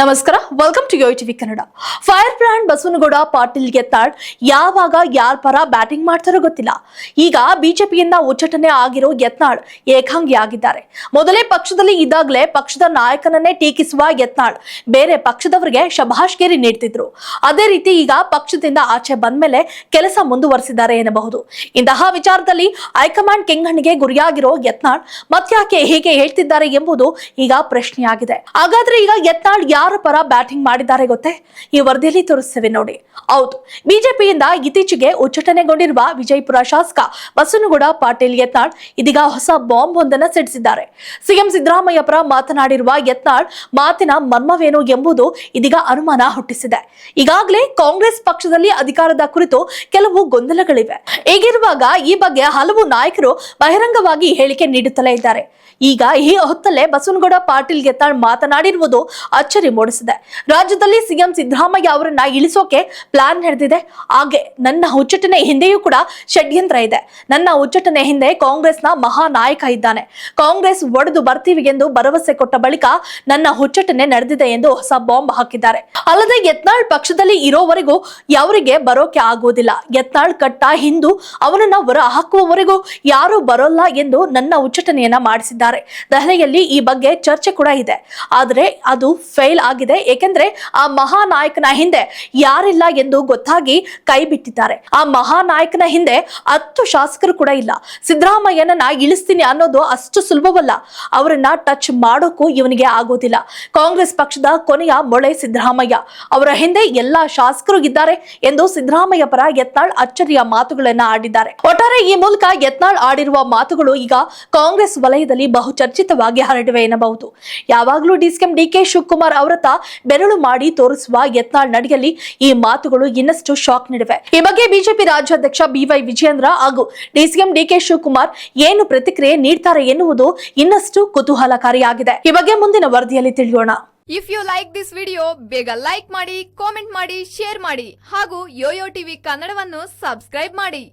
ನಮಸ್ಕಾರ. Welcome to Yo TV Kannada fire brand Basanagouda Patil ಗೆತ್ತಾಳ್ ಯಾವಾಗ, ಯಾರ ಪರ ಬ್ಯಾಟಿಂಗ್ ಮಾಡ್ತಾರೋ ಗೊತ್ತಿಲ್ಲ. ಈಗ ಬಿಜೆಪಿಯಿಂದ ಉಚ್ಚಟನೆ ಆಗಿರೋ ಯತ್ನಾಳ್ ಏಕಾಂಗಿ ಆಗಿದ್ದಾರೆ. ಮೊದಲೇ ಪಕ್ಷದಲ್ಲಿ ಇದ್ದಾಗಲೇ ಪಕ್ಷದ ನಾಯಕನನ್ನೇ ಟೀಕಿಸುವ ಯತ್ನಾಳ್ ಬೇರೆ ಪಕ್ಷದವರಿಗೆ ಶಭಾಷ್ಗೇರಿ ನೀಡ್ತಿದ್ರು. ಅದೇ ರೀತಿ ಈಗ ಪಕ್ಷದಿಂದ ಆಚೆ ಬಂದ ಮೇಲೆ ಕೆಲಸ ಮುಂದುವರೆಸಿದ್ದಾರೆ ಎನ್ನಬಹುದು. ಇಂತಹ ವಿಚಾರದಲ್ಲಿ ಹೈಕಮಾಂಡ್ ಕೆಂಗಣ್ಣಿಗೆ ಗುರಿಯಾಗಿರೋ ಯತ್ನಾಳ್ ಮತ್ಯಾಕೆ ಹೀಗೆ ಹೇಳ್ತಿದ್ದಾರೆ ಎಂಬುದು ಈಗ ಪ್ರಶ್ನೆಯಾಗಿದೆ. ಹಾಗಾದ್ರೆ ಈಗ ಯತ್ನಾಳ್ ಯಾರ ಪರ ಬ್ಯಾಟಿಂಗ್ ಮಾಡಿದ್ದಾರೆ ಗೊತ್ತೇ? ಈ ವರದಿಯಲ್ಲಿ ತೋರಿಸ್ತೇವೆ ನೋಡಿ. ಹೌದು, ಬಿಜೆಪಿಯಿಂದ ಇತ್ತೀಚೆಗೆ ಉಚ್ಚಟನೆಗೊಂಡಿರುವ ವಿಜಯಪುರ ಶಾಸಕ ಬಸನಗೌಡ, ಪಾಟೀಲ್ ಯತ್ನಾಳ್ ಇದೀಗ ಹೊಸ ಬಾಂಬ್ ಒಂದನ್ನ ಸಿಡಿಸಿದ್ದಾರೆ. ಸಿಎಂ ಸಿದ್ದರಾಮಯ್ಯ ಪರ ಮಾತನಾಡಿರುವ ಯತ್ನಾಳ್, ಮಾತಿನ ಮರ್ಮವೇನು ಎಂಬುದು ಇದೀಗ ಅನುಮಾನ ಹುಟ್ಟಿಸಿದೆ. ಈಗಾಗಲೇ ಕಾಂಗ್ರೆಸ್ ಪಕ್ಷದಲ್ಲಿ ಅಧಿಕಾರದ ಕುರಿತು ಕೆಲವು ಗೊಂದಲಗಳಿವೆ. ಹೀಗಿರುವಾಗ ಈ ಬಗ್ಗೆ ಹಲವು ನಾಯಕರು ಬಹಿರಂಗವಾಗಿ ಹೇಳಿಕೆ ನೀಡುತ್ತಲೇ ಇದ್ದಾರೆ. ಈಗ ಈ ಹೊತ್ತಲ್ಲೇ ಬಸವನಗೌಡ ಪಾಟೀಲ್ ಗೆತ್ತಾಳ್ ಮಾತನಾಡಿರುವುದು ಅಚ್ಚರಿ ಮೂಡಿಸಿದೆ ರಾಜ್ಯದಲ್ಲಿ ಸಿಎಂ ಸಿದ್ದರಾಮಯ್ಯ ಅವರನ್ನ ಇಳಿಸೋಕೆ ಪ್ಲಾನ್ ನಡೆದಿದೆ. ಹಾಗೆ ನನ್ನ ಹುಚ್ಚಟನೆ ಹಿಂದೆಯೂ ಕೂಡ ಷಡ್ಯಂತ್ರ ಇದೆ. ನನ್ನ ಹುಚ್ಚಟನೆ ಹಿಂದೆ ಕಾಂಗ್ರೆಸ್ನ ಮಹಾ ನಾಯಕ ಇದ್ದಾನೆ. ಕಾಂಗ್ರೆಸ್ ಒಡೆದು ಬರ್ತೀವಿ ಎಂದು ಭರವಸೆ ಕೊಟ್ಟ ಬಳಿಕ ನನ್ನ ಹುಚ್ಚಟನೆ ನಡೆದಿದೆ ಎಂದು ಹೊಸ ಬಾಂಬ್ ಹಾಕಿದ್ದಾರೆ. ಅಲ್ಲದೆ ಯತ್ನಾಳ್ ಪಕ್ಷದಲ್ಲಿ ಇರೋವರೆಗೂ ಯಾವರಿಗೆ ಬರೋಕೆ ಆಗುವುದಿಲ್ಲ. ಯತ್ನಾಳ್ ಕಟ್ಟ ಹಿಂದೂ ಅವನನ್ನ ಹೊರ ಹಾಕುವವರೆಗೂ ಯಾರು ಬರೋಲ್ಲ ಎಂದು ನನ್ನ ಉಚ್ಚಟನೆಯನ್ನ ಮಾಡಿಸಿದ್ದಾರೆ. ದೆಹಲಿಯಲ್ಲಿ ಈ ಬಗ್ಗೆ ಚರ್ಚೆ ಕೂಡ ಇದೆ. ಆದರೆ ಅದು ಫೇಲ್ ಆಗಿದೆ. ಏಕೆಂದ್ರೆ ಆ ಮಹಾನಾಯಕನ ಹಿಂದೆ ಯಾರಿಲ್ಲ ಎಂದು ಗೊತ್ತಾಗಿ ಕೈ ಬಿಟ್ಟಿದ್ದಾರೆ. ಆ ಮಹಾನಾಯಕನ ಹಿಂದೆ ಹತ್ತು ಶಾಸಕರು ಕೂಡ ಇಲ್ಲ. ಸಿದ್ದರಾಮಯ್ಯನನ್ನ ಇಳಿಸ್ತೀನಿ ಅನ್ನೋದು ಅಷ್ಟು ಸುಲಭವಲ್ಲ. ಅವರನ್ನ ಟಚ್ ಮಾಡೋಕ್ಕೂ ಇವನಿಗೆ ಆಗೋದಿಲ್ಲ. ಕಾಂಗ್ರೆಸ್ ಪಕ್ಷದ ಕೊನೆಯ ಮೊಳೆ ಸಿದ್ದರಾಮಯ್ಯ. ಅವರ ಹಿಂದೆ ಎಲ್ಲಾ ಶಾಸಕರು ಇದ್ದಾರೆ ಎಂದು ಸಿದ್ದರಾಮಯ್ಯ ಪರ ಯತ್ನಾಳ್ ಅಚ್ಚರಿಯ ಮಾತುಗಳನ್ನ ಆಡಿದ್ದಾರೆ. ಒಟ್ಟಾರೆ ಈ ಮೂಲಕ ಯತ್ನಾಳ್ ಆಡಿರುವ ಮಾತುಗಳು ಈಗ ಕಾಂಗ್ರೆಸ್ ವಲಯದಲ್ಲಿ ಬಹು ಚರ್ಚಿತವಾಗಿ ಹರಡಿವೆ ಎನ್ನಬಹುದು. ಯಾವಾಗಲೂ ಡಿಸಿಎಂ ಡಿಕೆ ಶಿವಕುಮಾರ್ ಅವರತ್ತ ಬೆರಳು ಮಾಡಿ ತೋರಿಸುವ ಯತ್ನ ನಡೆಯಲಿ ಈ ಮಾತುಗಳು ಇನ್ನಷ್ಟು ಶಾಕ್ ನೀಡಿವೆ. ಈ ಬಗ್ಗೆ ಬಿಜೆಪಿ ರಾಜ್ಯಾಧ್ಯಕ್ಷ ಬಿವೈ ವಿಜೇಂದ್ರ ಹಾಗೂ ಡಿಸಿಎಂ ಡಿಕೆ ಶಿವಕುಮಾರ್ ಏನು ಪ್ರತಿಕ್ರಿಯೆ ನೀಡ್ತಾರೆ ಎನ್ನುವುದು ಇನ್ನಷ್ಟು ಕುತೂಹಲಕಾರಿಯಾಗಿದೆ. ಈ ಬಗ್ಗೆ ಮುಂದಿನ ವರದಿಯಲ್ಲಿ ತಿಳಿಯೋಣ. If you like this video ಬೇಗ ಲೈಕ್ ಮಾಡಿ ಕಾಮೆಂಟ್ ಮಾಡಿ ಶೇರ್ ಮಾಡಿ ಹಾಗೂ ಯೋಯೋ ಟಿವಿ ಕನ್ನಡವನ್ನು ಸಬ್ಸ್ಕ್ರೈಬ್ ಮಾಡಿ.